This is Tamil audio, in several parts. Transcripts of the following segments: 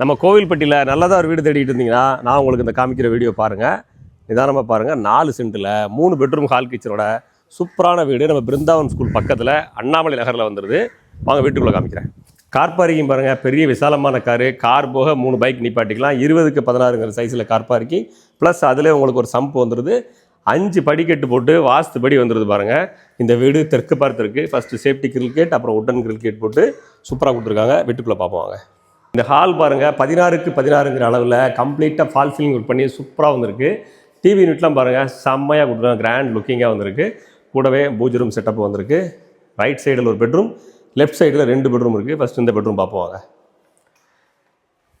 நம்ம கோவில்பட்டியில் நல்லதாக ஒரு வீடு தேடிட்டு இருந்தீங்கன்னா நான் உங்களுக்கு இந்த காமிக்கிற வீடியோ பாருங்கள் நிதானமாக பாருங்கள் நாலு சென்ட்டில் மூணு பெட்ரூம் ஹால் கிச்சனோட சூப்பரான வீடு. நம்ம பிருந்தாவன் ஸ்கூல் பக்கத்தில் அண்ணாமலை நகரில் வந்துடுது வாங்க வீட்டுக்குள்ளே காமிக்கிறேன். கார் பார்க்கிங் பாருங்கள் பெரிய விசாலமான காரு கார் போக மூணு பைக் நிப்பாட்டிக்கலாம். இருபதுக்கு பதினாறுங்கிற சைஸில் கார் பார்க்கிங் ப்ளஸ் அதில் உங்களுக்கு ஒரு சம்ப் வந்துடுது அஞ்சு படிக்கட்டு போட்டு வாஸ்து படி வந்துடுது பாருங்கள் இந்த வீடு தெற்கு பார்த்துருக்கு. ஃபஸ்ட்டு சேஃப்டி கிரிக்கெட் அப்புறம் உட்டன் கிரிக்கெட் போட்டு சூப்பராக கொடுத்துருக்காங்க. வீட்டுக்குள்ளே பார்ப்போம் வாங்க. இந்த ஹால் பாருங்கள் பதினாறுக்கு பதினாறுங்கிற அளவில் கம்ப்ளீட்டாக ஃபால் ஃபீலிங் ஒர்க் பண்ணி சூப்பராக வந்திருக்கு. டிவி யூனிட்லாம் பாருங்கள் செம்மையாக கொடுத்துருக்காங்க கிராண்ட் லுக்கிங்காக வந்திருக்கு. கூடவே பூஜ் ரூம் செட்டப் வந்திருக்கு. ரைட் சைடில் ஒரு பெட்ரூம் லெஃப்ட் சைடில் ரெண்டு பெட்ரூம் இருக்குது ஃபஸ்ட்டு இந்த பெட்ரூம் பார்ப்போம்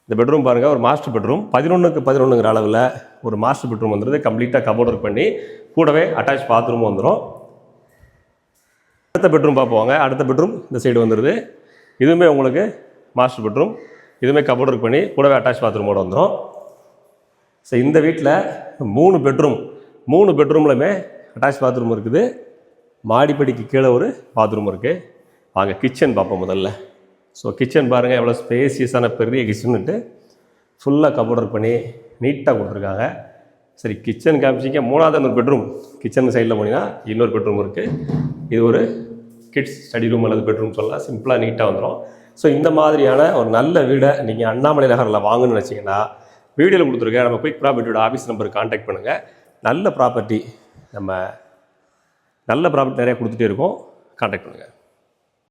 இந்த பெட்ரூம் பாருங்கள் ஒரு மாஸ்டர் பெட்ரூம் பதினொன்றுக்கு பதினொன்றுங்கிற அளவில் ஒரு மாஸ்டர் பெட்ரூம் வந்துடுது கம்ப்ளீட்டாக கபோர்ட் ஒர்க் பண்ணி கூடவே அட்டாச் பாத்ரூமும் வந்துடும் அடுத்த பெட்ரூம் பார்ப்போங்க அடுத்த பெட்ரூம் இந்த சைடு வந்துடுது இதுவுமே உங்களுக்கு மாஸ்டர் பெட்ரூம் இதுவுமே கபோர்ட் ஒர்க் பண்ணி கூடவே அட்டாச் பாத்ரூமோடு வந்துடும் ஸோ இந்த வீட்டில் மூணு பெட்ரூம் மூணு பெட்ரூம்லையுமே அட்டாச் பாத்ரூம் இருக்குது. மாடிப்படிக்கு கீழே ஒரு பாத்ரூம் இருக்குது வாங்க கிச்சன் பார்ப்போம் முதல்ல. ஸோ கிச்சன் பாருங்கள் எவ்வளோ ஸ்பேசியஸான பெரிய கிச்சனுட்டு ஃபுல்லாக கபோர்ட் ஒர்க் பண்ணி நீட்டாக கொடுத்துருக்காங்க. சரி கிச்சன் காமிச்சிங்க மூணாவது ஒரு பெட்ரூம் கிச்சன் சைடில் போனீங்கன்னா இன்னொரு பெட்ரூம் இருக்குது இது ஒரு கிட்ஸ் ஸ்டடி ரூம் அல்லது பெட்ரூம் சொல்லலாம். சிம்பிளாக நீட்டாக வந்துடும் ஸோ இந்த மாதிரியான ஒரு நல்ல வீடை நீங்கள் அண்ணாமலை நகரில் வாங்கணும்னு நினச்சிங்கன்னா வீடியோவில் கொடுத்துருக்கேன். நம்ம குயிக் ப்ராப்பர்ட்டியோட ஆஃபீஸ் நம்பருக்கு காண்டாக்ட் பண்ணுங்கள் நல்ல ப்ராப்பர்ட்டி நம்ம நல்ல ப்ராப்பர்ட்டி நிறையா கொடுத்துட்டே இருக்கோம். காண்டாக்ட் பண்ணுங்கள்